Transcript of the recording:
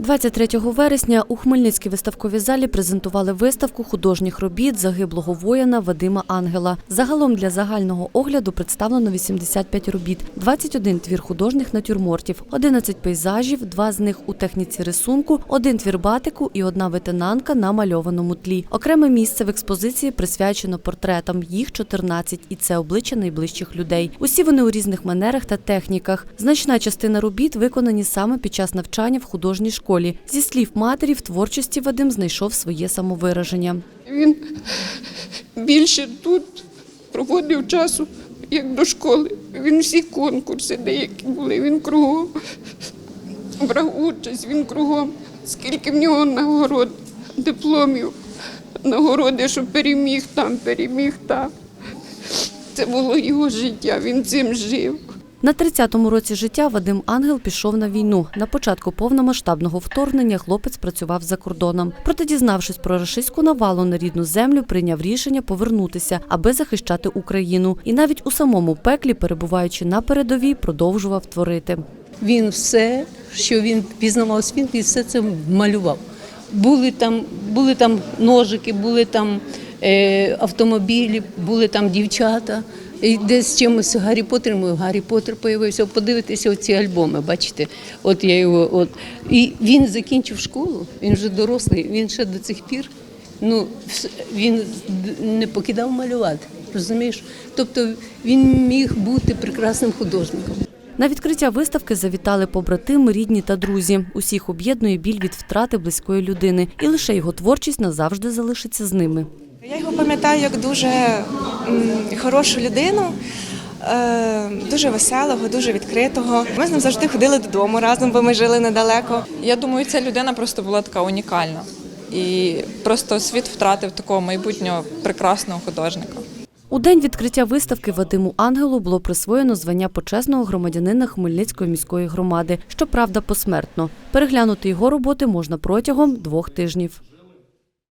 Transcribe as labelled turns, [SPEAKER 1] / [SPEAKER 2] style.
[SPEAKER 1] 23 вересня у Хмельницькій виставковій залі презентували виставку художніх робіт загиблого воїна Вадима Ангела. Загалом для загального огляду представлено 85 робіт, 21 твір художніх натюрмортів, 11 пейзажів, два з них у техніці рисунку, один твір батику і одна ветенанка на мальованому тлі. Окреме місце в експозиції присвячено портретам. Їх 14, і це обличчя найближчих людей. Усі вони у різних манерах та техніках. Значна частина робіт виконані саме під час навчання в художній школі. Зі слів матері, в творчості Вадим знайшов своє самовираження.
[SPEAKER 2] Він більше тут проводив часу, як до школи. Він всі конкурси, деякі були, він кругом брав участь, він кругом. Скільки в нього нагород, дипломів, нагороди, що переміг там, переміг там. Це було його життя, він цим жив.
[SPEAKER 1] На 30-му році життя Вадим Ангел пішов на війну. На початку повномасштабного вторгнення хлопець працював за кордоном. Проте, дізнавшись про рашистську навалу на рідну землю, прийняв рішення повернутися, аби захищати Україну. І навіть у самому пеклі, перебуваючи на передовій, продовжував творити.
[SPEAKER 3] Він все, що він пізнавав світ, і все це малював. Були там, були там ножики, були там автомобілі, були там дівчата. І десь чимось Гаррі Поттер, мой Гаррі Поттер появився. Подивитися оці альбоми, бачите, от я його от. І він закінчив школу, він вже дорослий, він ще до цих пір. Ну, він не покидав малювати, розумієш? Тобто він міг бути прекрасним художником.
[SPEAKER 1] На відкриття виставки завітали побратими, рідні та друзі. Усіх об'єднує біль від втрати близької людини, і лише його творчість назавжди залишиться з ними.
[SPEAKER 4] Я його пам'ятаю як дуже хорошу людину, е, дуже веселого, дуже відкритого. Ми з ним завжди ходили додому разом, бо ми жили недалеко.
[SPEAKER 5] Я думаю, ця людина просто була така унікальна. І просто світ втратив такого майбутнього прекрасного художника.
[SPEAKER 1] У день відкриття виставки Вадиму Ангелу було присвоєно звання почесного громадянина Хмельницької міської громади. Щоправда, посмертно. Переглянути його роботи можна протягом двох тижнів.